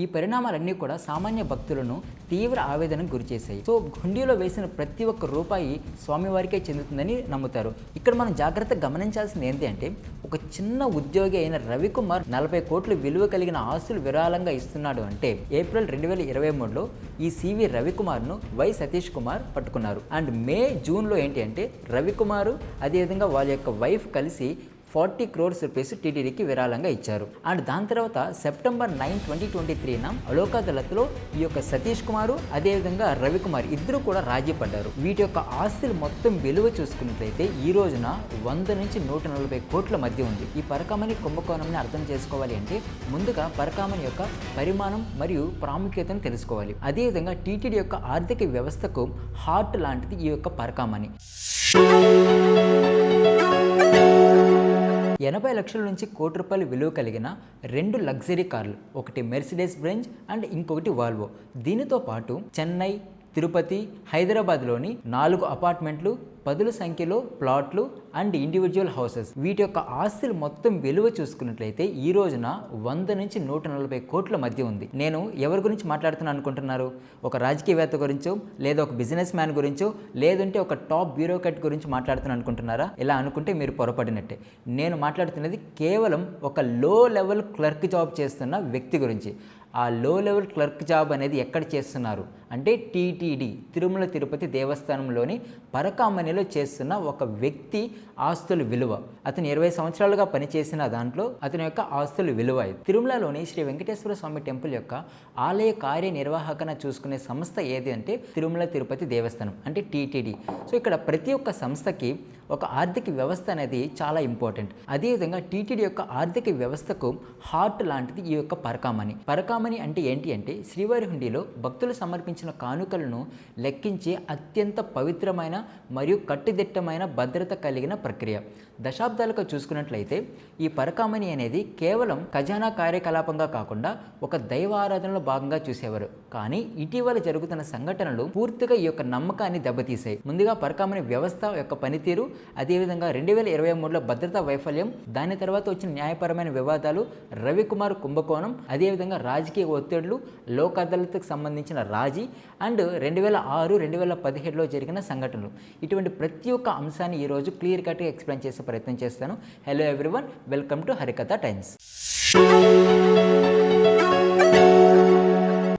ఈ పరిణామాలన్నీ కూడా సామాన్య భక్తులను తీవ్ర ఆవేదనకు గురిచేశాయి సో హుండీలో వేసిన ప్రతి ఒక్క రూపాయి స్వామివారికే చెందుతుందని నమ్ముతారు. ఇక్కడ మనం జాగ్రత్తగా గమనించాల్సింది ఏంటి అంటే ఒక చిన్న ఉద్యోగి అయిన రవికుమార్ నలభై కోట్ల విలువ కలిగిన ఆస్తులు విరాళంగా ఇస్తున్నాడు అంటే ఏప్రిల్ రెండు వేల ఇరవై మూడులో ఈ సివి రవికుమార్ను వై సతీష్ కుమార్ పట్టుకున్నారు. అండ్ మే జూన్లో ఏంటి అంటే రవికుమారు అదేవిధంగా వాళ్ళ యొక్క వైఫ్ కలిసి ఫార్టీ క్రోర్స్ రూపీస్ టీటీడీకి విరాళంగా ఇచ్చారు. అండ్ దాని తర్వాత సెప్టెంబర్ నైన్ ట్వంటీ ట్వంటీ త్రీన అలోకా దళత్లో ఈ యొక్క సతీష్ కుమారు అదేవిధంగా రవికుమార్ ఇద్దరు కూడా రాజీ పడ్డారు వీటి యొక్క ఆస్తులు మొత్తం విలువ చూసుకున్నట్లయితే ఈ రోజున వంద నుంచి నూట నలభై కోట్ల మధ్య ఉంది. ఈ పరకామణి కుంభకోణంని అర్థం చేసుకోవాలి అంటే ముందుగా పరకామణి యొక్క పరిమాణం మరియు ప్రాముఖ్యతను తెలుసుకోవాలి. అదేవిధంగా టీటీడీ యొక్క ఆర్థిక వ్యవస్థకు హార్ట్ లాంటిది ఈ యొక్క పరకామణి. ఎనభై లక్షల నుంచి కోటి రూపాయలు విలువ కలిగిన రెండు లగ్జరీ కార్లు ఒకటి మెర్సిడెస్ బ్రెంజ్ అండ్ ఇంకొకటి వాల్వో దీనితో పాటు చెన్నై తిరుపతి హైదరాబాద్లోని నాలుగు అపార్ట్మెంట్లు పదుల సంఖ్యలో ప్లాట్లు అండ్ ఇండివిజువల్ హౌసెస్ వీటి యొక్క ఆస్తులు మొత్తం విలువ చూసుకున్నట్లయితే ఈ రోజున వంద నుంచి నూట నలభై కోట్ల మధ్య ఉంది. నేను ఎవరి గురించి మాట్లాడుతున్నాను అనుకుంటున్నారు? ఒక రాజకీయవేత్త గురించో లేదా ఒక బిజినెస్ మ్యాన్ గురించో లేదంటే ఒక టాప్ బ్యూరోక్రాట్ గురించి మాట్లాడుతున్నాను అనుకుంటున్నారా? ఇలా అనుకుంటే మీరు పొరపడినట్టే. నేను మాట్లాడుతున్నది కేవలం ఒక లో లెవెల్ క్లర్క్ జాబ్ చేస్తున్న వ్యక్తి గురించి. ఆ లో లెవెల్ క్లర్క్ జాబ్ అనేది ఎక్కడ చేస్తున్నారు? అంటే టీటీడీ తిరుమల తిరుపతి దేవస్థానంలోని పరకామణిలో చేస్తున్న ఒక వ్యక్తి ఆస్తుల విలువ. అతను ఇరవై సంవత్సరాలుగా పనిచేసిన దాంట్లో అతని యొక్క ఆస్తుల విలువ తిరుమలలోని శ్రీ వెంకటేశ్వర స్వామి టెంపుల్ యొక్క ఆలయ కార్యనిర్వాహకన చూసుకునే సంస్థ ఏది అంటే తిరుమల తిరుపతి దేవస్థానం అంటే టీటీడీ. సో ఇక్కడ ప్రతి ఒక్క సంస్థకి ఒక ఆర్థిక వ్యవస్థ అనేది చాలా ఇంపార్టెంట్. అదేవిధంగా టీటీడీ యొక్క ఆర్థిక వ్యవస్థకు హార్ట్ లాంటిది ఈ యొక్క పరకామణి. పరకామణి అంటే ఏంటి అంటే శ్రీవారి హుండీలో భక్తులు సమర్పించిన కానుకలను లెక్కించే అత్యంత పవిత్రమైన మరియు కట్టుదిట్టమైన భద్రత కలిగిన ప్రక్రియ. దశాబ్దాలుగా చూసుకున్నట్లయితే ఈ పరకామణి అనేది కేవలం ఖజానా కార్యకలాపంగా కాకుండా ఒక దైవ ఆరాధనలో భాగంగా చూసేవారు. కానీ ఇటీవల జరుగుతున్న సంఘటనలు పూర్తిగా ఈ యొక్క నమ్మకాన్ని దెబ్బతీశాయి ముందుగా పరకామణి వ్యవస్థ యొక్క పనితీరు అదేవిధంగా రెండు వేల ఇరవై మూడులో భద్రతా వైఫల్యం దాని తర్వాత వచ్చిన న్యాయపరమైన వివాదాలు రవికుమార్ కుంభకోణం అదేవిధంగా రాజకీయ ఒత్తిడులు లోక్ అదాలత్కు సంబంధించిన రాజీ అండ్ రెండు వేల ఆరు రెండు వేల పదిహేడులో జరిగిన సంఘటనలు. ఇటువంటి ప్రతి ఒక్క అంశాన్ని ఈరోజు క్లియర్ కట్గా ఎక్స్ప్లెయిన్ చేసే ప్రయత్నం చేస్తాను. Hello everyone welcome to Harikatha times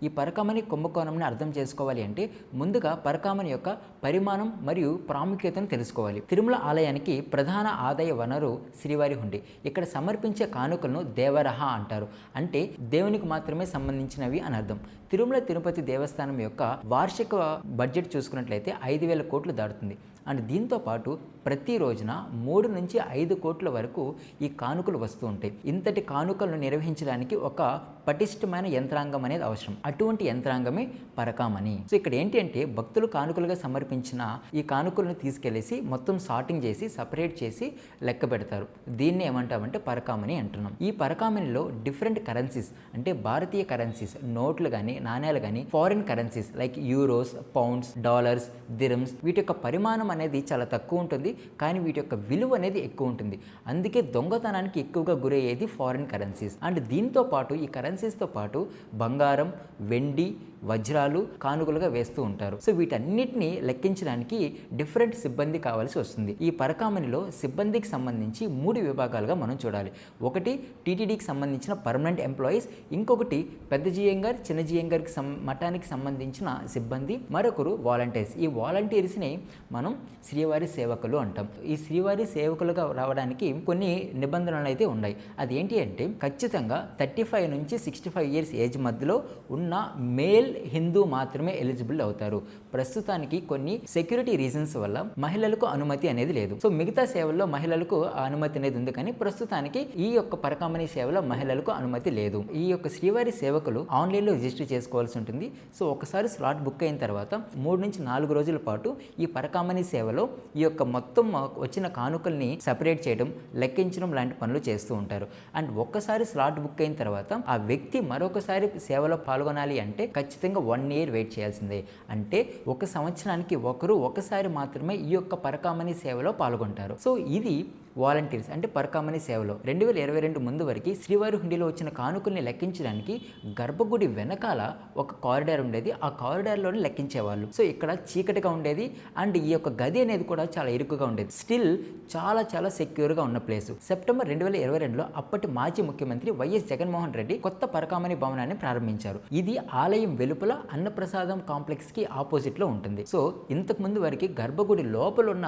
ఈ పరకామణి కుంభకోణంని అర్థం చేసుకోవాలి అంటే ముందుగా పరకామణి యొక్క పరిమాణం మరియు ప్రాముఖ్యతను తెలుసుకోవాలి. తిరుమల ఆలయానికి ప్రధాన ఆదాయ వనరు శ్రీవారి హుండి. ఇక్కడ సమర్పించే కానుకలను దేవరహ అంటారు. అంటే దేవునికి మాత్రమే సంబంధించినవి అని అర్థం. తిరుమల తిరుపతి దేవస్థానం యొక్క వార్షిక బడ్జెట్ చూసుకున్నట్లయితే ఐదు వేల కోట్లు దాటుతుంది. అండ్ దీంతో పాటు ప్రతి రోజున మూడు నుంచి ఐదు కోట్ల వరకు ఈ కానుకలు వస్తూ ఉంటాయి. ఇంతటి కానుకలను నిర్వహించడానికి ఒక పటిష్టమైన యంత్రాంగం అనేది అవసరం. అటువంటి యంత్రాంగమే పరకామణి. సో ఇక్కడ ఏంటి అంటే భక్తులు కానుకలుగా సమర్పించిన ఈ కానుకలను తీసుకెళ్ళేసి మొత్తం సార్టింగ్ చేసి సపరేట్ చేసి లెక్క పెడతారు. దీన్ని ఏమంటామంటే పరకామణి అంటున్నాం. ఈ పరకామణిలో డిఫరెంట్ కరెన్సీస్ అంటే భారతీయ కరెన్సీస్ నోట్లు కానీ నాణ్యాలు కానీ foreign currencies like euros pounds dollars dirhams వీటి యొక్క పరిమాణం అనేది చాలా తక్కువ ఉంటుంది. కానీ వీటి యొక్క విలువ అనేది ఎక్కువ ఉంటుంది. అందుకే దొంగతనానికి ఎక్కువగా గురయ్యేది ఫారిన్ కరెన్సీస్ అండ్ దీంతో పాటు ఈ కరెన్సీస్తో పాటు బంగారం వెండి వజ్రాలు కానుకలుగా వేస్తూ ఉంటారు. సో వీటన్నిటిని లెక్కించడానికి డిఫరెంట్ సిబ్బంది కావాల్సి వస్తుంది. ఈ పరకామణిలో సిబ్బందికి సంబంధించి మూడు విభాగాలుగా మనం చూడాలి. ఒకటి టీటీడీకి సంబంధించిన పర్మనెంట్ ఎంప్లాయీస్ ఇంకొకటి పెద్ద జిఎం గారు చిన్న జిఎం గారికి సం మఠానికి సంబంధించిన సిబ్బంది మరొకరు వాలంటీర్స్ ఈ వాలంటీర్స్ని మనం శ్రీవారి సేవకులు అంటాం. ఈ శ్రీవారి సేవకులుగా రావడానికి కొన్ని నిబంధనలు అయితే ఉన్నాయి. అది ఏంటి అంటే ఖచ్చితంగా థర్టీ ఫైవ్ నుంచి సిక్స్టీ ఫైవ్ ఇయర్స్ ఏజ్ మధ్యలో ఉన్న మేల్ హిందూ మాత్రమే ఎలిజిబుల్ అవుతారు. ప్రస్తుతానికి కొన్ని సెక్యూరిటీ రీజన్స్ వల్ల మహిళలకు అనుమతి అనేది లేదు. సో మిగతా సేవల్లో మహిళలకు అనుమతి అనేది ఉంది కానీ ప్రస్తుతానికి ఈ యొక్క పరకామణి సేవలో మహిళలకు అనుమతి లేదు. ఈ యొక్క శ్రీవారి సేవకులు ఆన్లైన్లో రిజిస్టర్ చేసుకోవాల్సి ఉంటుంది. సో ఒకసారి స్లాట్ బుక్ అయిన తర్వాత మూడు నుంచి నాలుగు రోజుల పాటు ఈ పరకామణి సేవలో ఈ యొక్క మొత్తం వచ్చిన కానుకల్ని సపరేట్ చేయడం లెక్కించడం లాంటి పనులు చేస్తూ ఉంటారు. అండ్ ఒక్కసారి స్లాట్ బుక్ అయిన తర్వాత ఆ వ్యక్తి మరొకసారి సేవలో పాల్గొనాలి అంటే ఖచ్చితంగా వన్ ఇయర్ వెయిట్ చేయాల్సిందే. అంటే ఒక సంవత్సరానికి ఒకరు ఒకసారి మాత్రమే ఈ యొక్క పరకామణి సేవలో పాల్గొంటారు. సో ఇది వాలంటీర్స్ అంటే పరకామణి సేవలో. రెండు వేల ఇరవై రెండు ముందు వరకు శ్రీవారి హుండీలో వచ్చిన కానుకల్ని లెక్కించడానికి గర్భగుడి వెనకాల ఒక కారిడార్ ఉండేది. ఆ కారిడార్లోనే లెక్కించేవాళ్ళు. సో ఇక్కడ చీకటిగా ఉండేది అండ్ ఈ యొక్క గది అనేది కూడా చాలా ఇరుకుగా ఉండేది. స్టిల్ చాలా చాలా సెక్యూర్గా ఉన్న ప్లేస్. సెప్టెంబర్ రెండు వేల ఇరవై రెండులో అప్పటి మాజీ ముఖ్యమంత్రి వైఎస్ జగన్మోహన్ రెడ్డి కొత్త పరకామణి భవనాన్ని ప్రారంభించారు. ఇది ఆలయం వెలుపల అన్నప్రసాదం కాంప్లెక్స్కి ఆపోజిట్లో ఉంటుంది. సో ఇంతకు ముందు వరకు గర్భగుడి లోపల ఉన్న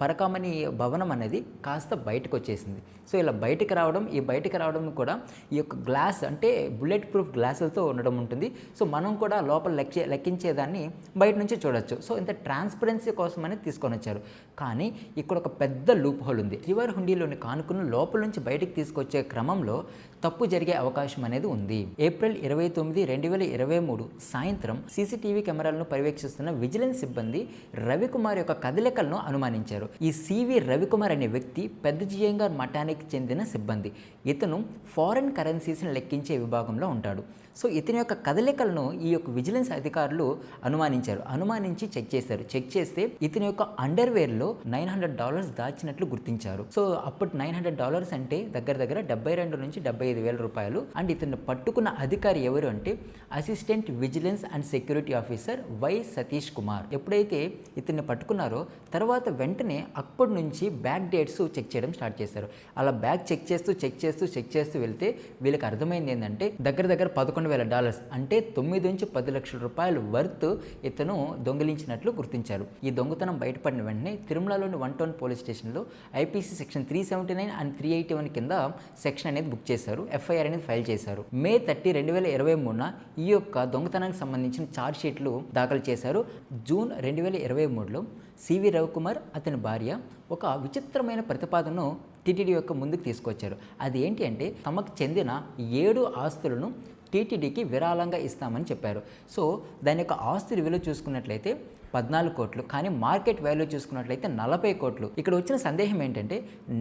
పరకామణి భవనం అనేది కాస్త బయటకు వచ్చేసింది సో ఇలా బయటకు రావడం ఈ బయటకు రావడం కూడా ఈ యొక్క గ్లాస్ అంటే బుల్లెట్ ప్రూఫ్ గ్లాసులతో ఉండడం ఉంటుంది. సో మనం కూడా లోపల లెక్క లెక్కించేదాన్ని బయట నుంచి చూడొచ్చు. సో ఇంత ట్రాన్స్పరెన్సీ కోసమని తీసుకొని వచ్చారు కానీ ఇక్కడ ఒక పెద్ద లూప్ హోల్ ఉంది. రివర్ హుండీలోని కానుకను లోపల నుంచి బయటకు తీసుకొచ్చే క్రమంలో తప్పు జరిగే అవకాశం అనేది ఉంది. ఏప్రిల్ ఇరవై తొమ్మిది రెండు వేల ఇరవై మూడు సాయంత్రం సీసీటీవీ కెమెరాలను పర్యవేక్షిస్తున్న విజిలెన్స్ సిబ్బంది రవికుమార్ యొక్క కదలికలను అనుమానించారు. ఈ సివి రవికుమార్ అనే వ్యక్తి పెద్ద జియంగార్ మఠానికి చెందిన సిబ్బంది. ఇతను ఫారెన్ కరెన్సీస్ని లెక్కించే విభాగంలో ఉంటాడు. సో ఇతని యొక్క కదలికలను ఈ యొక్క విజిలెన్స్ అధికారులు అనుమానించారు. అనుమానించి చెక్ చేశారు. చెక్ చేస్తే ఇతని యొక్క అండర్వేర్లో నైన్ హండ్రెడ్ డాలర్స్ దాచినట్లు గుర్తించారు. సో అప్పుడు నైన్ హండ్రెడ్ డాలర్స్ అంటే దగ్గర దగ్గర డెబ్బై రెండు నుంచి డెబ్బై ఐదు వేల రూపాయలు. అండ్ ఇతను పట్టుకున్న అధికారి ఎవరు అంటే assistant vigilance and security officer Y Satish Kumar. ఎప్పుడైతే ఇతన్ని పట్టుకున్నారో తర్వాత వెంటనే అప్పటి నుంచి బ్యాక్ డేట్స్ చెక్ చేయడం స్టార్ట్ చేశారు. అలా బ్యాగ్ చెక్ చేస్తూ చెక్ చేస్తూ చెక్ చేస్తూ వెళ్తే వీళ్ళకి అర్థమైంది ఏంటంటే దగ్గర దగ్గర పదకొండు వేల డాలర్స్ అంటే తొమ్మిది నుంచి పది లక్షల రూపాయలు వర్త్ ఇతను దొంగిలించినట్లు గుర్తించారు. ఈ దొంగతనం బయటపడిన వెంటనే తిరుమలలోని వన్ టౌన్ పోలీస్ స్టేషన్లో IPC section three seventy nine and three eighty one కింద సెక్షన్ అనేది బుక్ చేశారు ఎఫ్ఐఆర్ అనేది ఫైల్ చేశారు. మే థర్టీ రెండు వేల ఇరవై మూడున ఈ యొక్క దొంగతనానికి సంబంధించిన ఛార్జ్ షీట్లు దాఖలు చేశారు. జూన్ రెండు వేల ఇరవై మూడులో సివి రవికుమార్ అతని భార్య ఒక విచిత్రమైన ప్రతిపాదనను టీటీడీ యొక్క ముందుకు తీసుకొచ్చారు. అది ఏంటి అంటే తమకు చెందిన ఏడు ఆస్తులను టీటీడీకి విరాళంగా ఇస్తామని చెప్పారు. సో దాని యొక్క ఆస్తుల విలువ చూసుకున్నట్లయితే పద్నాలుగు కోట్లు కానీ మార్కెట్ వాల్యూ చూసుకున్నట్లయితే నలభై కోట్లు. ఇక్కడ వచ్చిన సందేహం ఏంటంటే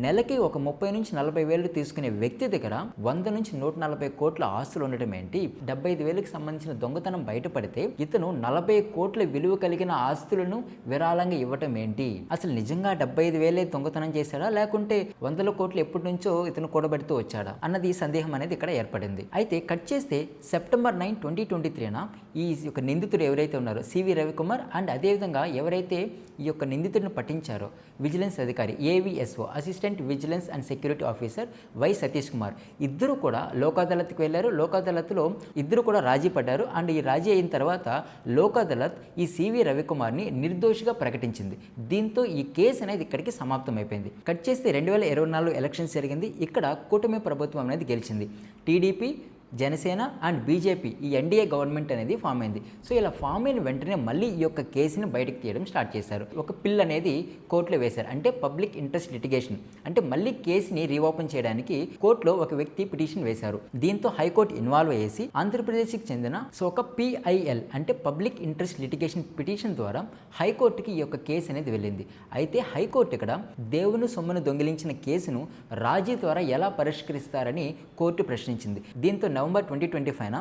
నెలకి ఒక ముప్పై నుంచి నలభై వేలు తీసుకునే వ్యక్తి దగ్గర వంద నుంచి నూట నలభై కోట్ల ఆస్తులు ఉండటం ఏంటి? డెబ్బై ఐదు వేలకు సంబంధించిన దొంగతనం బయటపడితే ఇతను నలభై కోట్ల విలువ కలిగిన ఆస్తులను విరాళంగా ఇవ్వటం ఏంటి? అసలు నిజంగా డెబ్బై ఐదు వేలే దొంగతనం చేశాడా? లేకుంటే వందల కోట్లు ఎప్పటి నుంచో ఇతను కూడబెడుతూ వచ్చాడా? అన్నది ఈ సందేహం అనేది ఇక్కడ ఏర్పడింది. అయితే కట్ చేస్తే సెప్టెంబర్ నైన్ ట్వంటీ ట్వంటీ త్రీన? ఈ యొక్క నిందితుడు ఎవరైతే ఉన్నారో సివి రవికుమార్ అండ్ అదేవిధంగా ఎవరైతే ఈ యొక్క నిందితుడిని పట్టించారో విజిలెన్స్ అధికారి AVSO assistant vigilance and security officer Y Satish Kumar. ఇద్దరు కూడా లోక్ అదాలత్కి వెళ్ళారు. లోక్ అదాలత్లో ఇద్దరు కూడా రాజీ పడ్డారు. అండ్ ఈ రాజీ అయిన తర్వాత లోక్ అదాలత్ ఈ సివి రవికుమార్ని నిర్దోషిగా ప్రకటించింది. దీంతో ఈ కేసు అనేది ఇక్కడికి సమాప్తం అయిపోయింది కట్ చేస్తే రెండు వేల ఇరవై నాలుగు ఎలక్షన్స్ జరిగింది. ఇక్కడ కూటమి ప్రభుత్వం అనేది గెలిచింది. టీడీపీ జనసేన అండ్ బీజేపీ ఈ ఎన్డీఏ గవర్నమెంట్ అనేది ఫామ్ అయింది. సో ఇలా ఫామ్ అయిన వెంటనే మళ్ళీ ఈ యొక్క కేసుని బయటకు తీయడం స్టార్ట్ చేశారు. ఒక పిల్ అనేది కోర్టులో వేశారు. అంటే పబ్లిక్ ఇంట్రెస్ట్ లిటిగేషన్. అంటే మళ్ళీ కేసుని రీఓపెన్ చేయడానికి కోర్టులో ఒక వ్యక్తి పిటిషన్ వేశారు. దీంతో హైకోర్టు ఇన్వాల్వ్ అయ్యేసి ఆంధ్రప్రదేశ్కి చెందిన సో ఒక పిఐఎల్ అంటే పబ్లిక్ ఇంట్రెస్ట్ లిటిగేషన్ పిటిషన్ ద్వారా హైకోర్టుకి ఈ యొక్క కేసు అనేది వెళ్ళింది. అయితే హైకోర్టు ఇక్కడ దేవుని సొమ్మును దొంగిలించిన కేసును రాజీ ద్వారా ఎలా పరిష్కరిస్తారని కోర్టు ప్రశ్నించింది. దీంతో నవంబర్ ట్వంటీ ట్వంటీ ఫైవ్న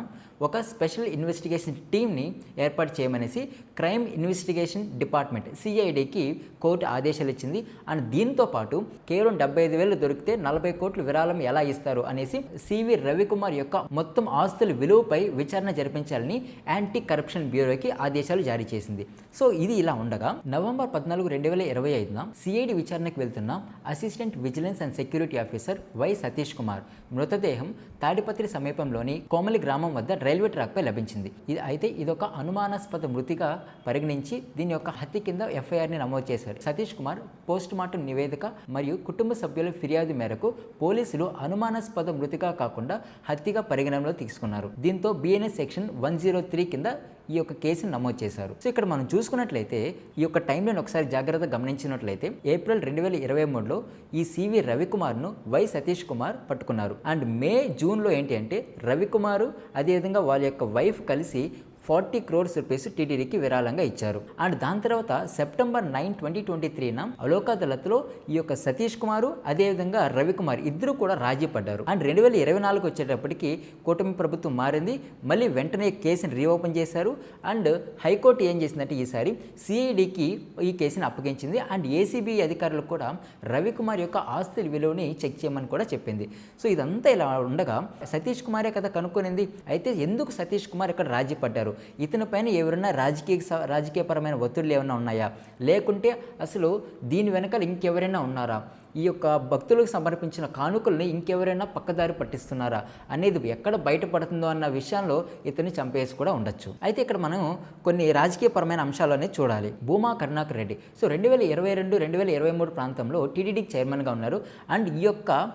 ఒక స్పెషల్ ఇన్వెస్టిగేషన్ టీమ్ని ఏర్పాటు చేయమనేసి క్రైమ్ ఇన్వెస్టిగేషన్ డిపార్ట్మెంట్ సిఐడికి కోర్టు ఆదేశాలు ఇచ్చింది. అండ్ దీంతో పాటు కేవలం డెబ్బై ఐదు వేలు దొరికితే నలభై కోట్లు విరాళం ఎలా ఇస్తారు అనేసి సివి రవికుమార్ యొక్క మొత్తం ఆస్తుల విలువపై విచారణ జరిపించాలని యాంటీ కరప్షన్ బ్యూరోకి ఆదేశాలు జారీ చేసింది. సో ఇది ఇలా ఉండగా నవంబర్ పద్నాలుగు రెండు వేల ఇరవై ఐదున సిఐడి విచారణకు వెళ్తున్న assistant vigilance and security officer Y Satish Kumar మృతదేహం తాడిపత్రి సమీపంలో సమీపంలోని కోమలి గ్రామం వద్ద రైల్వే ట్రాక్పై లభించింది. ఇది అయితే ఇదొక అనుమానాస్పద మృతిగా పరిగణించి దీని యొక్క హత్య కింద ఎఫ్ఐఆర్ని నమోదు చేశారు. సతీష్ కుమార్ పోస్ట్ మార్టం నివేదిక మరియు కుటుంబ సభ్యుల ఫిర్యాదు మేరకు పోలీసులు అనుమానాస్పద మృతిగా కాకుండా హత్యగా పరిగణనలో తీసుకున్నారు. దీంతో BNS section one zero three కింద ఈ యొక్క కేసును నమోదు చేశారు. సో ఇక్కడ మనం చూసుకున్నట్లయితే ఈ యొక్క టైంలో ఒకసారి జాగ్రత్తగా గమనించినట్లయితే ఏప్రిల్ రెండు వేల ఇరవై మూడులో ఈ సివి రవికుమార్ను వై సతీష్ కుమార్ పట్టుకున్నారు. అండ్ మే జూన్లో ఏంటి అంటే రవికుమారు అదేవిధంగా వాళ్ళ యొక్క వైఫ్ కలిసి ఫార్టీ క్రోర్స్ రూపీస్ టీటీడీకి విరాళంగా ఇచ్చారు. అండ్ దాని తర్వాత సెప్టెంబర్ నైన్ ట్వంటీ ట్వంటీ త్రీన అలోకా దళత్లో ఈ యొక్క సతీష్ కుమారు అదేవిధంగా రవికుమార్ ఇద్దరు కూడా రాజీ పడ్డారు అండ్ రెండు వేల ఇరవై నాలుగు వచ్చేటప్పటికి కూటమి ప్రభుత్వం మారింది. మళ్ళీ వెంటనే కేసుని రీఓపెన్ చేశారు. అండ్ హైకోర్టు ఏం చేసిందంటే ఈసారి సిఐడికి ఈ కేసుని అప్పగించింది. అండ్ ఏసీబీ అధికారులు కూడా రవికుమార్ యొక్క ఆస్తుల విలువని చెక్ చేయమని కూడా చెప్పింది. సో ఇదంతా ఇలా ఉండగా సతీష్ కుమారే కదా కనుక్కొనింది. అయితే ఎందుకు సతీష్ కుమార్ ఇక్కడ రాజీ పడ్డారు ఇతని పైన ఎవరైనా రాజకీయ స- రాజకీయపరమైన ఒత్తిడులు ఏమైనా ఉన్నాయా? లేకుంటే అసలు దీని వెనకాల ఇంకెవరైనా ఉన్నారా? ఈ యొక్క భక్తులకు సమర్పించిన కానుకల్ని ఇంకెవరైనా పక్కదారి పట్టిస్తున్నారా? అనేది ఎక్కడ బయటపడుతుందో అన్న విషయంలో ఇతన్ని చంపేసి కూడా ఉండొచ్చు. అయితే ఇక్కడ మనం కొన్ని రాజకీయపరమైన అంశాలని చూడాలి. భూమా కరుణాకర్ రెడ్డి. సో రెండు వేల ఇరవై రెండు రెండు వేల ఇరవై మూడు ప్రాంతంలో టీడీడీకి చైర్మన్గా ఉన్నారు. అండ్ ఈ యొక్క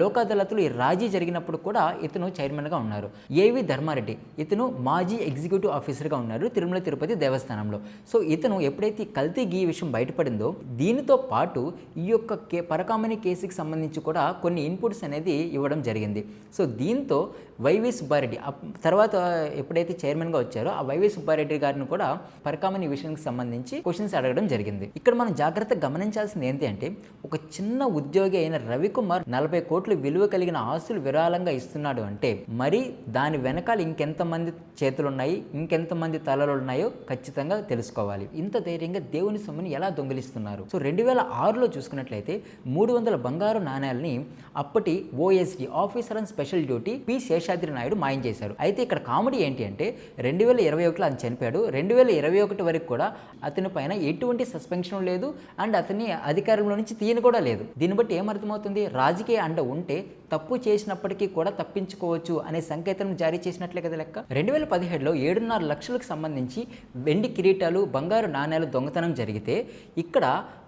లోక్ అదాలత్లో ఈ రాజీ జరిగినప్పుడు కూడా ఇతను చైర్మన్గా ఉన్నారు. ఏవి ధర్మారెడ్డి ఇతను మాజీ ఎగ్జిక్యూటివ్ ఆఫీసర్గా ఉన్నారు తిరుమల తిరుపతి దేవస్థానంలో. సో ఇతను ఎప్పుడైతే కల్తీ గీ విషయం బయటపడిందో దీనితో పాటు ఈ యొక్క కే పరకామణి కేసుకి సంబంధించి కూడా కొన్ని ఇన్పుట్స్ అనేది ఇవ్వడం జరిగింది. సో దీంతో వైవి సుబ్బారెడ్డి. తర్వాత ఎప్పుడైతే చైర్మన్గా వచ్చారో ఆ వైవి సుబ్బారెడ్డి గారిని కూడా పరకామణి విషయానికి సంబంధించి క్వశ్చన్స్ అడగడం జరిగింది. ఇక్కడ మనం జాగ్రత్తగా గమనించాల్సింది ఏంటి అంటే ఒక చిన్న ఉద్యోగి అయిన రవికుమార్ నలభై కోట్లు విలువ కలిగిన ఆస్తులు విరాళంగా ఇస్తున్నాడు అంటే మరి దాని వెనకాల ఇంకెంతమంది చేతులున్నాయి ఇంకెంతమంది తలలు ఉన్నాయో ఖచ్చితంగా తెలుసుకోవాలి. ఇంత ధైర్యంగా దేవుని సొమ్ముని ఎలా దొంగిలిస్తున్నారు? సో రెండు వేల ఆరులో చూసుకున్నట్లయితే మూడు వందల బంగారు నాణ్యాలని అప్పటి OSD officer and special duty P Seshadri Naidu మాయం చేశారు. అయితే ఇక్కడ కామెడీ ఏంటి అంటే రెండు వేల ఇరవై ఒకటిలో అని చనిపోయాడు. రెండు వేల ఇరవై ఒకటి వరకు కూడా అతని పైన ఎటువంటి సస్పెన్షన్ లేదు. అండ్ అతని అధికారంలో నుంచి తీయని కూడా లేదు. దీన్ని బట్టి ఏమర్థమవుతుంది? రాజకీయ అండ ఉంటే తప్పు చేసినప్పటికీ కూడా తప్పించుకోవచ్చు అనే సంకేతం జారీ చేసినట్లే కదా లెక్క? రెండు వేల పదిహేడులో ఏడున్నర లక్షలకు సంబంధించి వెండి కిరీటాలు బంగారు నాణ్యాలు దొంగతనం జరిగితే ఇక్కడ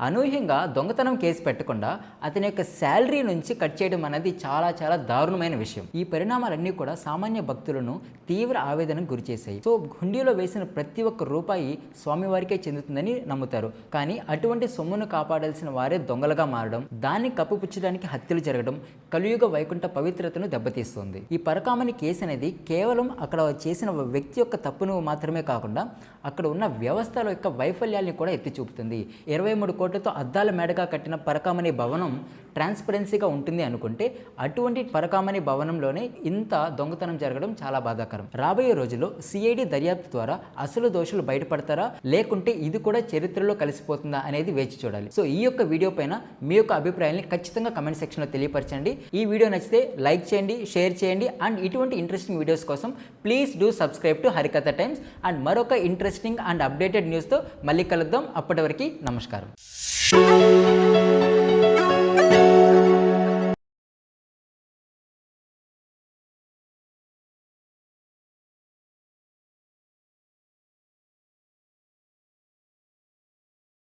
అనూహ్యంగా దొంగతనం కేసు పెట్టకుండా అతని యొక్క శాలరీ నుంచి కట్ చేయడం అనేది చాలా చాలా దారుణమైన విషయం. ఈ పరిణామాలన్నీ కూడా సామాన్య భక్తులను తీవ్ర ఆవేదనకు గురిచేశాయి సో హుండీలో వేసిన ప్రతి ఒక్క రూపాయి స్వామివారికే చెందుతుందని నమ్ముతారు. కానీ అటువంటి సొమ్మును కాపాడాల్సిన వారే దొంగలుగా మారడం దాన్ని కప్పుపుచ్చడానికి హత్యలు జరగడం కలియుగ వైకుంఠ పవిత్రతను దెబ్బతీస్తుంది. ఈ పరకామణి కేసు అనేది కేవలం అక్కడ చేసిన వ్యక్తి యొక్క తప్పును మాత్రమే కాకుండా అక్కడ ఉన్న వ్యవస్థల యొక్క వైఫల్యాల్ని కూడా ఎత్తి చూపుతుంది ఇరవై మూడు కోట్లతో అద్దాల మేడగా కట్టిన పరకామణి భవనం ట్రాన్స్పరెన్సీగా ఉంటుంది అనుకుంటే అటువంటి పరకామణి భవనంలోనే ఇంత దొంగతనం జరగడం చాలా బాధాకరం. రాబోయే రోజుల్లో సిఐడి దర్యాప్తు ద్వారా అసలు దోషులు బయటపడతారా? లేకుంటే ఇది కూడా చరిత్రలో కలిసిపోతుందా అనేది వేచి చూడాలి. సో ఈ యొక్క వీడియో పైన మీ యొక్క అభిప్రాయాన్ని ఖచ్చితంగా కమెంట్ సెక్షన్లో తెలియపరచండి. ఈ వీడియో నచ్చితే లైక్ చేయండి షేర్ చేయండి అండ్ ఇటువంటి ఇంట్రెస్టింగ్ వీడియోస్ కోసం please do subscribe to Harikatha Times and మరొక ఇంట్రెస్టింగ్ అండ్ అప్డేటెడ్ న్యూస్తో మళ్ళీ కలుద్దాం. అప్పటి వరకు నమస్కారం.